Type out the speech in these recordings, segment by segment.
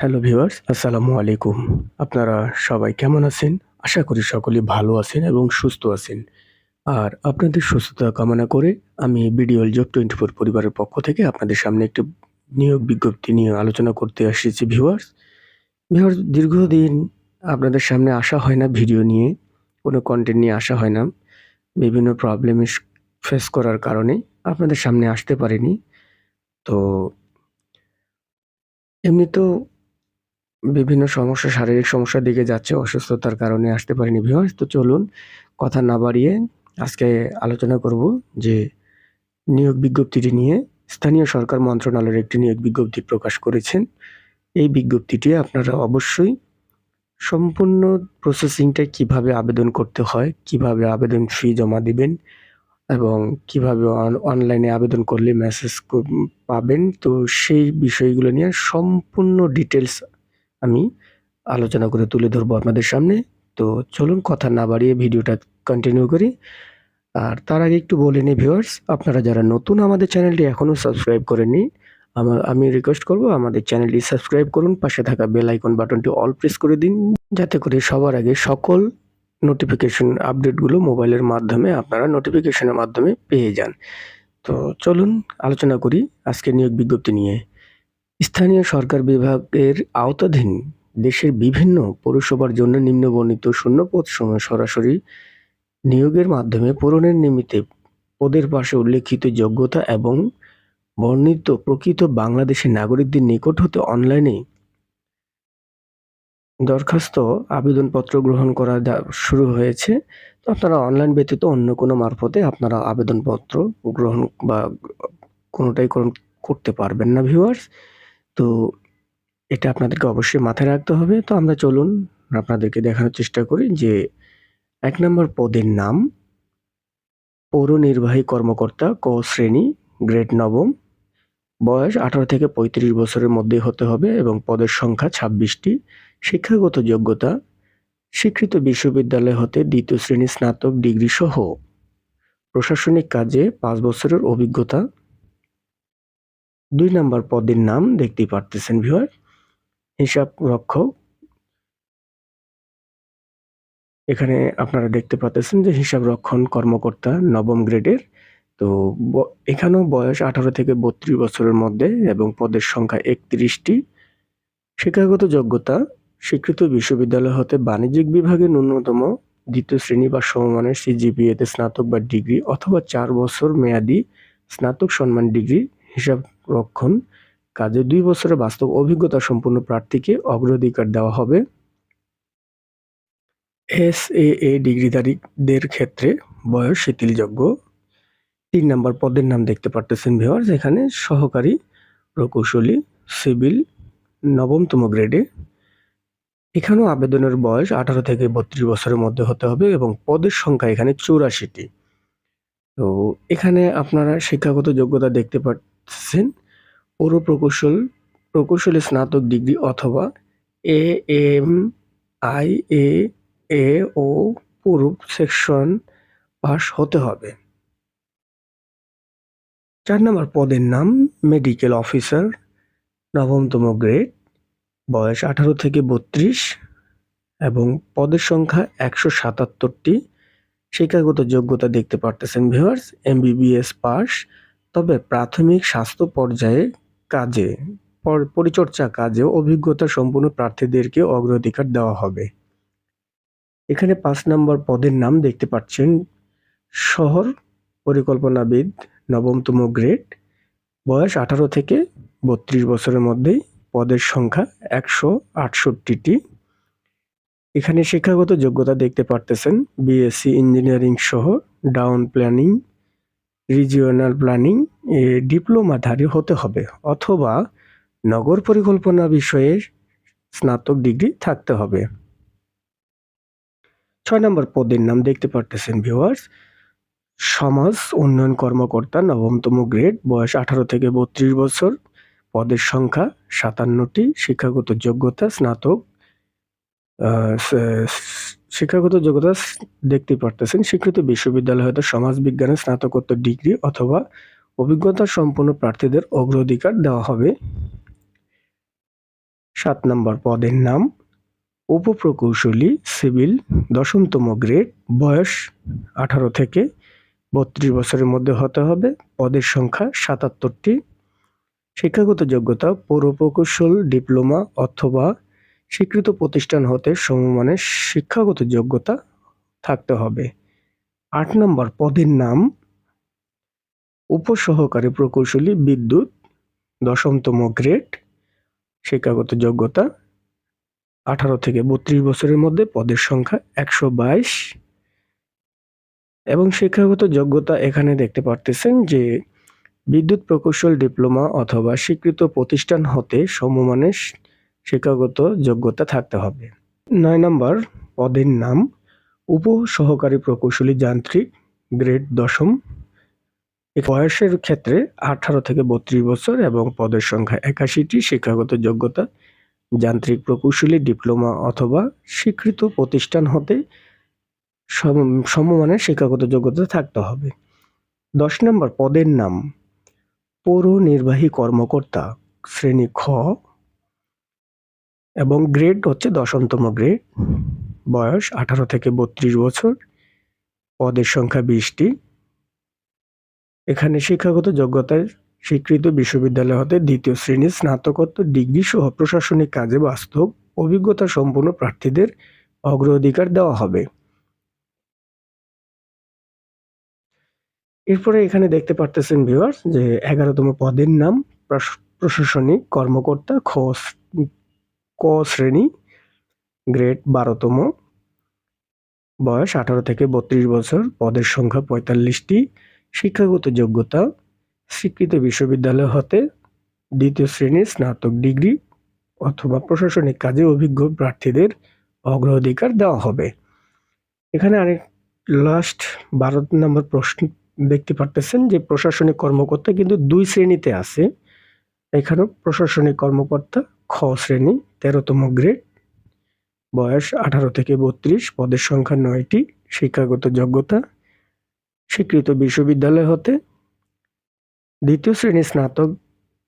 Hello viewers আসসালামু আলাইকুম আপনারা সবাই কেমন আছেন? আশা করি সকলে ভালো আছেন এবং সুস্থ আছেন। আর আপনাদের সুস্থতা কামনা করে আমি বিডিওল জব টোয়েন্টি ফোর পরিবারের পক্ষ থেকে আপনাদের সামনে একটি নিয়োগ বিজ্ঞপ্তি নিয়ে আলোচনা করতে এসেছি ভিউয়ার্স ভিউয়ার্স দীর্ঘদিন আপনাদের সামনে আসা হয় না, ভিডিও নিয়ে। কোনো কন্টেন্ট নিয়ে আসা হয় না। বিভিন্ন প্রবলেম ফেস করার কারণে আপনাদের সামনে আসতে পারিনি। তো, এমনিতেও বিভিন্ন সমস্যা, শারীরিক সমস্যার দিকে যাচ্ছে, অসুস্থতার কারণে আসতে পারিনি ভিউয়ার্স তো চলুন কথা না বাড়িয়ে আজকে আলোচনা করব যে নিয়োগ বিজ্ঞপ্তিটি নিয়ে স্থানীয় সরকার মন্ত্রণালয়ের একটি নিয়োগ বিজ্ঞপ্তি প্রকাশ করেছেন। এই বিজ্ঞপ্তিটি আপনারা অবশ্যই সম্পূর্ণ প্রসেসিংটা কীভাবে আবেদন করতে হয়, কীভাবে আবেদন ফি জমা দিবেন এবং কীভাবে অনলাইনে আবেদন করলে মেসেজ পাবেন। তো সেই বিষয়গুলো নিয়ে সম্পূর্ণ ডিটেলস আমি আলোচনা করে তুলে ধরবো আপনাদের সামনে। তো চলুন কথা না বাড়িয়ে ভিডিওটা কন্টিনিউ করি। আর তার আগে একটু বলে নিই ভিউয়ার্স আপনারা যারা নতুন আমাদের চ্যানেলটি এখনও সাবস্ক্রাইব করেননি আমার আমি রিকোয়েস্ট করব আমাদের চ্যানেলটি সাবস্ক্রাইব করুন, পাশে থাকা বেল আইকন বাটনটি অল প্রেস করে দিন, যাতে করে সবার আগে সকল নোটিফিকেশন আপডেটগুলো মোবাইলের মাধ্যমে আপনারা নোটিফিকেশনের মাধ্যমে পেয়ে যান। তো চলুন আলোচনা করি আজকে নিয়োগ বিজ্ঞপ্তি নিয়ে। স্থানীয় সরকার বিভাগের আওতাধীন দেশের বিভিন্ন পৌরসভার জন্য নিম্নবর্ণিত শূন্যপদ সময় সরাসরি নিয়োগের মাধ্যমে পূরণের নিমিত্তে পদের পাশে উল্লেখিত যোগ্যতা এবং বর্ণিত প্রকৃত বাংলাদেশের নাগরিকদের নিকট হতে অনলাইনে দরখাস্ত আবেদনপত্র গ্রহণ করা শুরু হয়েছে। তো আপনারা অনলাইন ব্যতীত অন্য কোনো মারফতে আপনারা আবেদনপত্র গ্রহণ বা কোনোটাই করতে পারবেন না ভিউয়ার্স তো এটা আপনাদেরকে অবশ্যই মাথায় রাখতে হবে। তো আমরা চলুন, আপনাদেরকে দেখানোর চেষ্টা করি যে এক নম্বর পদের নাম পৌর নির্বাহী কর্মকর্তা ক শ্রেণি, গ্রেড নবম। বয়স আঠারো থেকে পঁয়ত্রিশ বছরের মধ্যে হতে হবে এবং পদের সংখ্যা ছাব্বিশটি। শিক্ষাগত যোগ্যতা, স্বীকৃত বিশ্ববিদ্যালয় হতে দ্বিতীয় শ্রেণি স্নাতক ডিগ্রি সহ প্রশাসনিক কাজে পাঁচ বছরের অভিজ্ঞতা দুই নাম্বার পদের নাম দেখতেই পারতেছেন ভিউয়ার হিসাব রক্ষক। এখানে আপনারা দেখতে পাচ্ছেন যে হিসাব রক্ষণ কর্মকর্তা নবম গ্রেডের। তো এখানেও বয়স আঠারো থেকে বত্রিশ বছরের মধ্যে এবং পদের সংখ্যা একত্রিশটি। শিক্ষাগত যোগ্যতা, স্বীকৃত বিশ্ববিদ্যালয় হতে বাণিজ্যিক বিভাগে ন্যূনতম দ্বিতীয় শ্রেণি বা সমমানের সিজিপিএতে স্নাতক বা ডিগ্রি অথবা চার বছর মেয়াদি স্নাতক সম্মান ডিগ্রি হিসাব রক্ষণ। কাজে দুই বছরের বাস্তব অভিজ্ঞতা সম্পন্ন প্রার্থীকে অগ্রাধিকার দেওয়া হবে। এস এ এ ডিগ্রিধারীদের ক্ষেত্রে বয়স শিথিলযোগ্য। তিন নম্বর পদের নাম দেখতে পারতেছেন ভিওয়ার্স এখানে সহকারী প্রকৌশলী, সিভিল, নবমতম গ্রেডে এখানেও আবেদনের বয়স আঠারো থেকে বত্রিশ বছরের মধ্যে হতে হবে এবং পদের সংখ্যা এখানে চৌরাশিটি। তো এখানে আপনারা শিক্ষাগত যোগ্যতা দেখতে পাচ্ছেন পৌর প্রকৌশল প্রকৌশলী স্নাতক ডিগ্রি অথবা A M I A A O Purba section pass হতে হবে। চার নম্বর পদের নাম, মেডিকেল অফিসার, নবমতম গ্রেড, বয়স আঠারো থেকে বত্রিশ এবং পদের সংখ্যা একশো সাতাত্তরটি। শিক্ষাগত যোগ্যতা দেখতে পারতেছেন ভিউয়ার্স, এমবিবিএস পাস তবে প্রাথমিক স্বাস্থ্য পর্যায়ে কাজে পরিচর্যা কাজে অভিজ্ঞতা সম্পন্ন প্রার্থীদেরকে অগ্রাধিকার দেওয়া হবে। এখানে পাঁচ নম্বর পদের নাম দেখতে পাচ্ছেন শহর পরিকল্পনাবিদ নবমতম গ্রেড, বয়স আঠারো থেকে বত্রিশ বছরের মধ্যেই পদের সংখ্যা একশো আটষট্টিটি। এখানে শিক্ষাগত যোগ্যতা দেখতে পারতেছেন, বিএসসি ইঞ্জিনিয়ারিং সহ ডাউন প্ল্যানিং রিজিওনাল প্ল্যানিং এ ডিপ্লোমাধারী হতে হবে অথবা নগর পরিকল্পনা বিষয়ে স্নাতক ডিগ্রি থাকতে হবে। ছয় নম্বর পদের নাম দেখতে পারতেছেন ভিউয়ার্স সমাজ উন্নয়ন কর্মকর্তা, নবমতম গ্রেড বয়স আঠারো থেকে বত্রিশ বছর, পদের সংখ্যা সাতান্নটি, শিক্ষাগত যোগ্যতা স্নাতক শিক্ষাগত যোগ্যতা দেখতে পারতেছেন। স্বীকৃত বিশ্ববিদ্যালয় হয়তো সমাজ বিজ্ঞানে স্নাতকোত্তর ডিগ্রি অথবা অভিজ্ঞতা সম্পন্ন প্রার্থীদের অগ্রাধিকার দেওয়া হবে। সাত নম্বর পদের নাম, উপপ্রকৌশলী, সিভিল, দশমতম গ্রেড, বয়স আঠারো থেকে বত্রিশ বছরের মধ্যে হতে হবে। পদের সংখ্যা সাতাত্তরটি। শিক্ষাগত যোগ্যতা পৌর প্রকৌশল ডিপ্লোমা অথবা স্বীকৃত প্রতিষ্ঠান হতে সমমানের শিক্ষাগত যোগ্যতা থাকতে হবে। আট নম্বর, পদের নাম উপসহকারী প্রকৌশলী বিদ্যুৎ, দশমতম গ্রেড, শিক্ষাগত যোগ্যতা আঠারো থেকে বত্রিশ বছরের মধ্যে, পদের সংখ্যা একশো বাইশ। এবং শিক্ষাগত যোগ্যতা এখানে দেখতে পারতেছেন যে, বিদ্যুৎ প্রকৌশল ডিপ্লোমা অথবা স্বীকৃত প্রতিষ্ঠান হতে সমমানের শিক্ষাগত যোগ্যতা থাকতে হবে। নয় নম্বর, পদের নাম উপ সহকারী প্রকৌশলী যান্ত্রিক, গ্রেড দশম। বয়সের ক্ষেত্রে আঠারো থেকে বত্রিশ বছর এবং পদের সংখ্যা একাশিটি, শিক্ষাগত যোগ্যতা, যান্ত্রিক প্রকৌশলী, ডিপ্লোমা অথবা স্বীকৃত প্রতিষ্ঠান হতে সম- সমমানের শিক্ষাগত যোগ্যতা থাকতে হবে। দশ নম্বর, পদের নাম পৌর নির্বাহী কর্মকর্তা, শ্রেণি খ এবং গ্রেড হচ্ছে দশমতম গ্রেড বয়স আঠারো থেকে বত্রিশ বছর। পদের সংখ্যা বিশটি। এখানে শিক্ষাগত যোগ্যতার স্বীকৃত বিশ্ববিদ্যালয় হতে দ্বিতীয় শ্রেণির স্নাতকোত্তর ডিগ্রি সহ প্রশাসনিক কাজে বাস্তব অভিজ্ঞতা সম্পন্ন প্রার্থীদের অগ্রাধিকার দেওয়া হবে। এরপরে এখানে দেখতে পারতেছেন ভিউয়ার্স যে এগারোতম পদের নাম প্রশ- প্রশাসনিক কর্মকর্তা খ স- ক শ্রেণি গ্রেড বারোতম, বয়স আঠারো থেকে বত্রিশ বছর, পদের সংখ্যা পঁয়তাল্লিশটি, শিক্ষাগত যোগ্যতা, স্বীকৃত বিশ্ববিদ্যালয় হতে দ্বিতীয় শ্রেণির স্নাতক ডিগ্রি অথবা প্রশাসনিক কাজে অভিজ্ঞ প্রার্থীদের অগ্রাধিকার দেওয়া হবে। এখানে আরেক লাস্ট বারো নম্বর প্রশ্ন দেখতে পারতেছেন যে প্রশাসনিক কর্মকর্তা কিন্তু দুই শ্রেণীতে আছে। এখানেও প্রশাসনিক কর্মকর্তা খ শ্রেণি, তেরোতম গ্রেড বয়স আঠারো থেকে বত্রিশ, পদের সংখ্যা নয়টি, শিক্ষাগত যোগ্যতা, স্বীকৃত বিশ্ববিদ্যালয় হতে, দ্বিতীয় শ্রেণি স্নাতক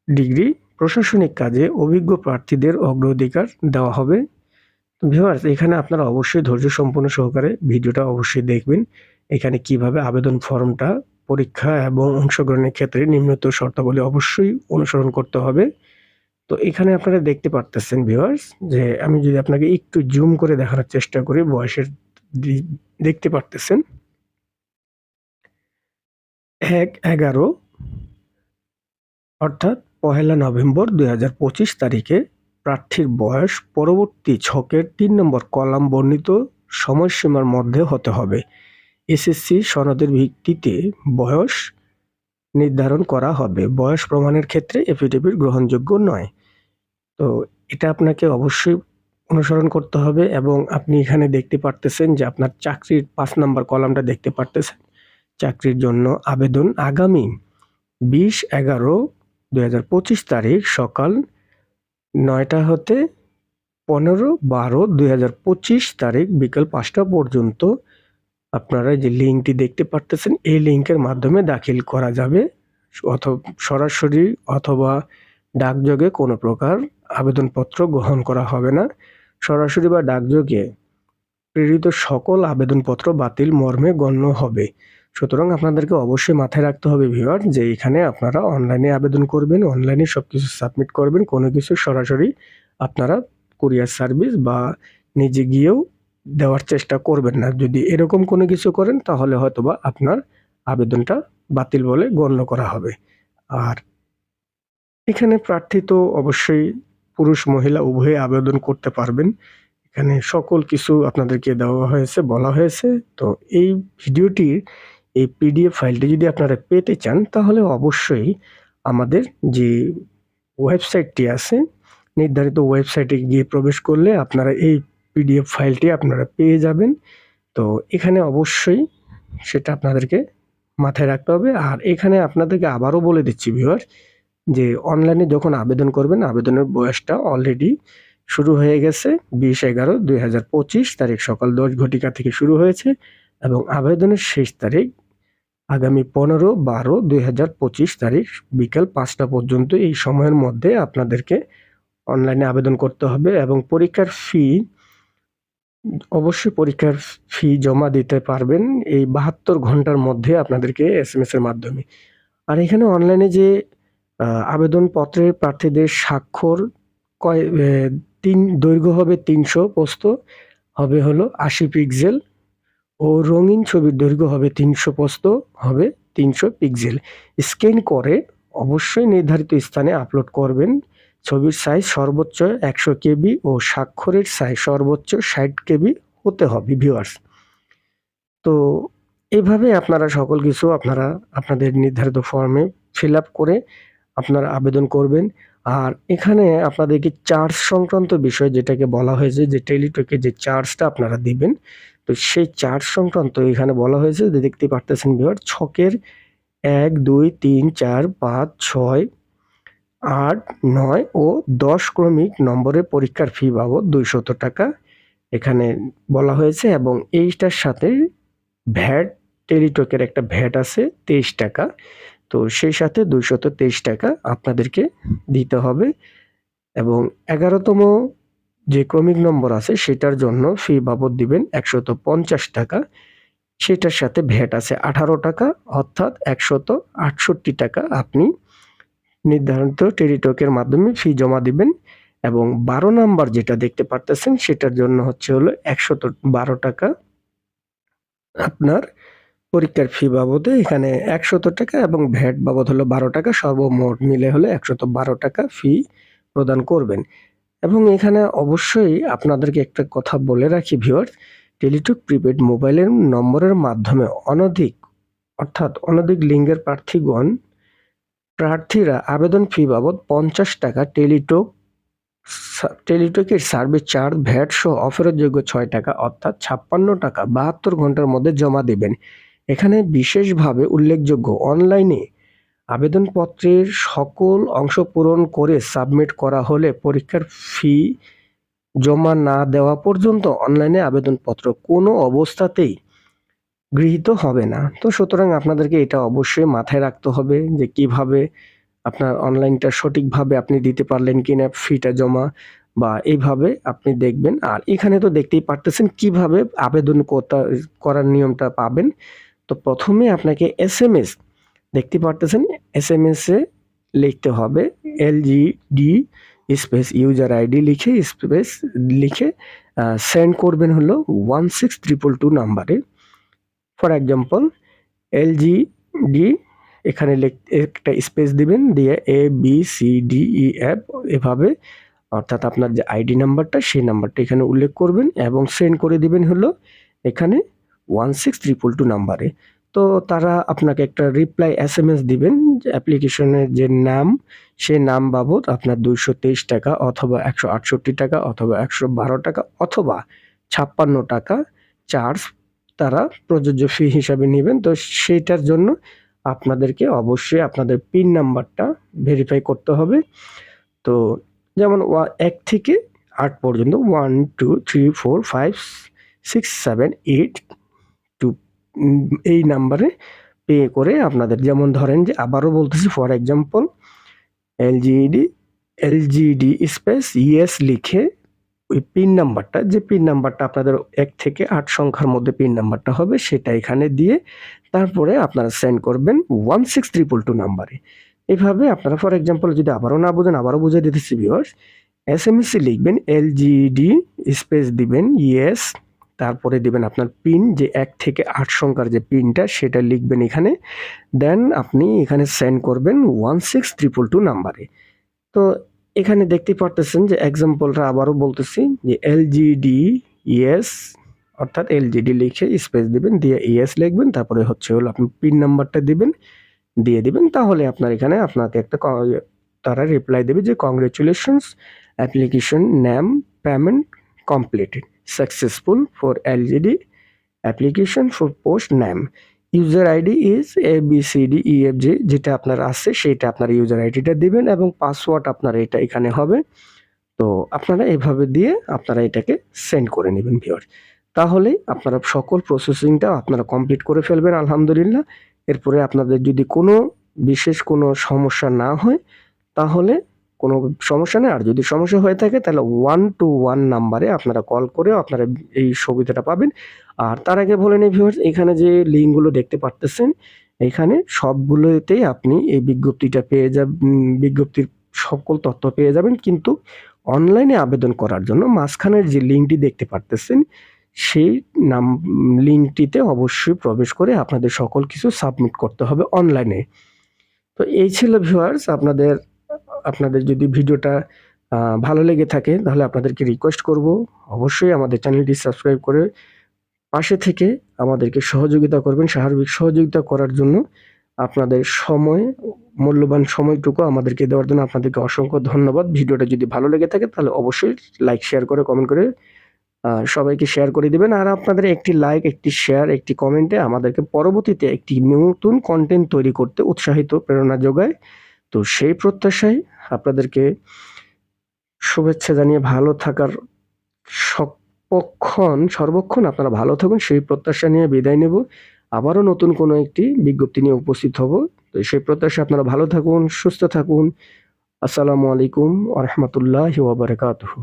ডিগ্রি, প্রশাসনিক কাজে অভিজ্ঞ প্রার্থীদের অগ্রাধিকার দেওয়া হবে। ভিউয়ার্স এখানে আপনারা অবশ্যই ধৈর্য সম্পন্ন সহকারে ভিডিওটা অবশ্যই দেখবেন। এখানে কীভাবে আবেদন ফর্মটা পরীক্ষা এবং অংশগ্রহণের ক্ষেত্রে নিম্নত শর্তাবলী অবশ্যই অনুসরণ করতে হবে। তো এখানে আপনারা দেখতে পারতেছেন ভিউয়ার্স যে আমি যদি আপনাকে একটু জুম করে দেখানোর চেষ্টা করি, বয়সের দেখতে পারতেছেন। এক এগারো, অর্থাৎ পহেলা নভেম্বর দুই হাজার পঁচিশ তারিখে প্রার্থীর বয়স পরবর্তী ছকের তিন নম্বর কলাম বর্ণিত সময়সীমার মধ্যে হতে হবে। এসএসসি সনদের ভিত্তিতে বয়স নির্ধারণ করা হবে। বয়স প্রমাণের ক্ষেত্রে এফিডেভিট গ্রহণযোগ্য নয়। তো এটা আপনাকে অবশ্যই অনুসরণ করতে হবে এবং আপনি এখানে দেখতে পারতেছেন যে আপনার চাকরির পাঁচ নাম্বার কলামটা দেখতে পারতেছেন। চাকরির জন্য আবেদন আগামী বিশ এগারো পঁচিশ তারিখ সকাল নয়টা হতে পনেরো বারো দুই তারিখ বিকাল পাঁচটা পর্যন্ত আপনারা যে লিঙ্কটি দেখতে পারতেছেন, এই লিঙ্কের মাধ্যমে দাখিল করা যাবে। অথবা সরাসরি অথবা ডাকযোগে কোনো প্রকার আবেদনপত্র গ্রহণ করা হবে না। সরাসরি বা ডাকযোগে প্রেরিত সকল আবেদনপত্র বাতিল মর্মে গণ্য হবে। সুতরাং আপনাদেরকে অবশ্যই মাথায় রাখতে হবে ভিউয়ার যে এখানে আপনারা অনলাইনে আবেদন করবেন, অনলাইনে সব কিছু সাবমিট করবেন, কোনো কিছু সরাসরি আপনারা কুরিয়ার সার্ভিস বা নিজে গিয়েও দেওয়ার চেষ্টা করবেন না। যদি এরকম কোনো কিছু করেন তাহলে হয়তোবা আপনার আবেদনটা বাতিল বলে গণ্য করা হবে। আর এখানে প্রার্থী তো অবশ্যই পুরুষ, মহিলা উভয়ে আবেদন করতে পারবেন। এখানে সকল কিছু আপনাদেরকে দেওয়া হয়েছে, বলা হয়েছে। তো এই ভিডিওটির, এই পিডিএফ ফাইলটি যদি আপনারা পেতে চান, তাহলে অবশ্যই আমাদের যে ওয়েবসাইটটি আছে, নির্ধারিত ওয়েবসাইটে গিয়ে প্রবেশ করলে আপনারা এই পিডিএফ ফাইলটি আপনারা পেয়ে যাবেন। তো এখানে অবশ্যই সেটা আপনাদেরকে মাথায় রাখতে হবে। আর এখানে আপনাদেরকে আবারও বলে দিচ্ছি ভিউয়ার যে অনলাইনে যখন আবেদন করবেন, আবেদনের বয়সটা অলরেডি শুরু হয়ে গেছে বিশ এগারো দুই তারিখ সকাল দশ ঘটিকা থেকে শুরু হয়েছে এবং আবেদনের শেষ তারিখ আগামী পনেরো বারো দুই তারিখ বিকাল পাঁচটা পর্যন্ত এই সময়ের মধ্যে আপনাদেরকে অনলাইনে আবেদন করতে হবে এবং পরীক্ষার ফি অবশ্যই পরীক্ষার ফি জমা দিতে পারবেন এই বাহাত্তর ঘণ্টার মধ্যে আপনাদেরকে এস এম এর মাধ্যমে। আর এখানে অনলাইনে যে আহ, আবেদনপত্রে প্রার্থীদের স্বাক্ষর কয় তিন দৈর্ঘ্য হবে তিনশো পোস্ত হবে হলো আশি পিক্সেল ও রঙিন ছবির দৈর্ঘ্য হবে তিনশো পোস্ত হবে তিনশো পিক্সেল। স্ক্যান করে অবশ্যই নির্ধারিত স্থানে আপলোড করবেন। ছবির সাইজ সর্বোচ্চ একশো কেবি ও স্বাক্ষরের সাইজ সর্বোচ্চ ষাট কেবি হতে হবে ভিউয়ার্স তো এভাবে আপনারা সকল কিছু আপনারা আপনাদের নির্ধারিত ফর্মে ফিল আপ করে আপনারা আবেদন করবেন। আর এখানে আপনাদেরকে চার্জ সংক্রান্ত বিষয় যেটাকে বলা হয়েছে, যে টেলিটকে যে চার্জটা আপনারা দিবেন, তো সেই চার্জ সংক্রান্ত এখানে বলা হয়েছে, যে দেখতে পারতেছেন ভিউয়ার ছকের এক, দুই, তিন, চার, পাঁচ, ছয়, আট, নয় ও দশ ক্রমিক নম্বরের পরীক্ষার ফি বাবদ দুইশত টাকা এখানে বলা হয়েছে এবং এইটার সাথে ভ্যাট টেলিটকের একটা ভ্যাট আছে তেইশ টাকা। তো সেই সাথে দুইশত তেইশ টাকা আপনাদেরকে দিতে হবে এবং এগারোতম যে ক্রমিক নম্বর আছে সেটার জন্য ফি বাবদ দিবেন একশত পঞ্চাশ টাকা। সেটার সাথে ভ্যাট আছে আঠারো টাকা, অর্থাৎ একশত আটষট্টি টাকা আপনি নির্ধারিত টেরিটকের মাধ্যমে ফি জমা দিবেন এবং বারো নাম্বার যেটা দেখতে পারতেছেন সেটার জন্য হচ্ছে হলো একশত বারো টাকা। আপনার পরীক্ষার ফি বাবদে এখানে একশত টাকা এবং ভ্যাট বাবদ হলো বারো টাকা। সর্বমোট মিলে হলে একশত বারো টাকা ফি প্রদান করবেন। এবং এখানে অবশ্যই আপনাদেরকে একটা কথা বলে রাখি ভিউয়ার টেলিটক প্রিপেড মোবাইলের নম্বরের মাধ্যমে অনধিক, অর্থাৎ অনধিক লিঙ্গের প্রার্থীগণ, প্রার্থীরা আবেদন ফি বাবদ পঞ্চাশ টাকা টেলিটক টেলিটকের সার্ভিস চার্জ ভ্যাট সহ অফেরতযোগ্য ছয় টাকা, অর্থাৎ ছাপ্পান্ন টাকা বাহাত্তর ঘণ্টার মধ্যে জমা দেবেন। এখানে বিশেষভাবে উল্লেখযোগ্য, অনলাইনে আবেদনপত্রের সকল অংশ পূরণ করে সাবমিট করা হলে পরীক্ষার ফি জমা না দেওয়া পর্যন্ত অনলাইনে আবেদনপত্র কোনো অবস্থাতেই গৃহীত হবে না। তো সুতরাং আপনাদেরকে এটা অবশ্যই মাথায় রাখতে হবে যে কীভাবে আপনার অনলাইনটা সঠিকভাবে আপনি দিতে পারলেন কিনা, ফিটা জমা বা এইভাবে আপনি দেখবেন। আর এখানে তো দেখতেই পারতেছেন কীভাবে আবেদন করার নিয়মটা পাবেন। তো প্রথমে আপনাকে এস এম এস দেখতে পারতেছেন এস এম এস লিখতে হবে L G D space user ID লিখে স্পেস লিখে সেন্ড করবেন হলো ওয়ান সিক্স ট্রিপল টু নাম্বারে for example L G D এখানে একটা স্পেস দিবেন, দিয়ে A B C D E F এভাবে, অর্থাৎ আপনার যে আইডি নাম্বারটা সেই নাম্বারটা এখানে উল্লেখ করবেন এবং সেন্ড করে দিবেন হলো এখানে। ওয়ান সিক্স ট্রিপল টু নাম্বারে। তো তারা আপনাকে একটা রিপ্লাই এস এম এস দিবেন অ্যাপ্লিকেশনের যে নাম, সে নাম বাবদ আপনার দুইশো তেইশ টাকা অথবা একশো আটষট্টি টাকা অথবা একশো বারো টাকা অথবা ছাপ্পান্ন টাকা চার্জ তারা প্রযোজ্য ফি হিসাবে নেবেন। তো সেইটার জন্য আপনাদেরকে অবশ্যই আপনাদের পিন নাম্বারটা ভেরিফাই করতে হবে। তো যেমন ওয়া- এক থেকে আট পর্যন্ত one two three four five six seven eight এই নাম্বারে পে করে আপনাদের, যেমন ধরেন যে আবারও বলতেছি for example LGD LGD space ES লিখে ওই পিন নাম্বারটা, যে পিন নাম্বারটা আপনাদের এক থেকে আট সংখ্যার মধ্যে পিন নাম্বারটা হবে, সেটা এখানে দিয়ে তারপরে আপনারা সেন্ড করবেন ওয়ান সিক্স ট্রিপল টু নাম্বারে। এভাবে আপনারা ফর এক্সাম্পল যদি আবারও না বোঝেন, আবারও বুঝে দিতেছি ভিউয়ার্স এস এম লিখবেন এলজিডি স্পেস দিবেন ইয়েস তারপরে দেবেন আপনার পিন যে এক থেকে আট সংখ্যার যে পিনটা সেটা লিখবেন এখানে। দেন আপনি এখানে সেন্ড করবেন ওয়ান সিক্স ট্রিপল টু নাম্বারে। তো এখানে দেখতে পারতেছেন যে এক্সাম্পলটা আবারও বলতেছি যে এলজিডি ইএস অর্থাৎ এলজিডি লিখে স্পেস দিবেন, দিয়ে ইএস লিখবেন, তারপরে হচ্ছে হলো আপনি পিন নাম্বারটা দিবেন, দিয়ে দিবেন, তাহলে আপনার এখানে আপনাকে একটা ক- তারা রিপ্লাই দেবে যে congratulations application name payment completed successful for LGD application for post name user ID is A B C D E F G যেটা আপনার আছে সেটা আপনার ইউজার আইডিটা দিবেন এবং পাসওয়ার্ড আপনার এটা এখানে হবে। তো আপনারা এইভাবে দিয়ে আপনারা এটাকে সেন্ড করে নেবেন ভিওর তাহলেই আপনারা সকল প্রসেসিংটা আপনারা কমপ্লিট করে ফেলবেন, আলহামদুলিল্লাহ। এরপরে আপনাদের যদি কোনো বিশেষ কোনো সমস্যা না হয়, তাহলে কোনো সমস্যা নেই। আর যদি সমস্যা হয়ে থাকে, তাহলে ওয়ান টু ওয়ান নাম্বারে আপনারা কল করে আপনারা এই সুবিধাটা পাবেন। আর তার আগে বলে নিই ভিউয়ার্স এখানে যে লিঙ্কগুলো দেখতে পারতেছেন, এখানে সবগুলোতেই আপনি এই বিজ্ঞপ্তিটা পেয়ে যাবেন বিজ্ঞপ্তির সকল তথ্য পেয়ে যাবেন। কিন্তু অনলাইনে আবেদন করার জন্য মাঝখানের যে লিঙ্কটি দেখতে পারতেছেন, সেই নাম, লিঙ্কটিতে অবশ্যই প্রবেশ করে আপনাদের সকল কিছু সাবমিট করতে হবে অনলাইনে তো এই ছিল ভিউয়ার্স আপনাদের আপনাদের যদি ভিডিওটা ভালো লেগে থাকে, তাহলে আপনাদেরকে রিকোয়েস্ট করব। অবশ্যই আমাদের চ্যানেলটি সাবস্ক্রাইব করে পাশে থেকে আমাদেরকে সহযোগিতা করবেন। সার্বিক সহযোগিতা করার জন্য আপনাদের সময়, মূল্যবান সময়টুকু আমাদেরকে দেওয়ার জন্য আপনাদেরকে অসংখ্য ধন্যবাদ। ভিডিওটা যদি ভালো লেগে থাকে, তাহলে অবশ্যই লাইক শেয়ার করে কমেন্ট করে সবাইকে শেয়ার করে দিবেন। আর আপনাদের একটি লাইক একটি শেয়ার একটি কমেন্টে আমাদেরকে পরবর্তীতে একটি নতুন কন্টেন্ট তৈরি করতে উৎসাহিত, প্রেরণা যোগায়। তো সেই প্রত্যাশায় আপনাদেরকে শুভেচ্ছা জানিয়ে ভালো থাকার সপক্ষণ সর্বক্ষণ আপনারা ভালো থাকুন, সেই প্রত্যাশা নিয়ে বিদায় নেব। আবারও নতুন কোনো একটি বিজ্ঞপ্তি নিয়ে উপস্থিত হব। তো সেই প্রত্যাশা আপনারা ভালো থাকুন, সুস্থ থাকুন। আসসালামু আলাইকুম আ রহমতুল্লাহ ওবরাকাতুহু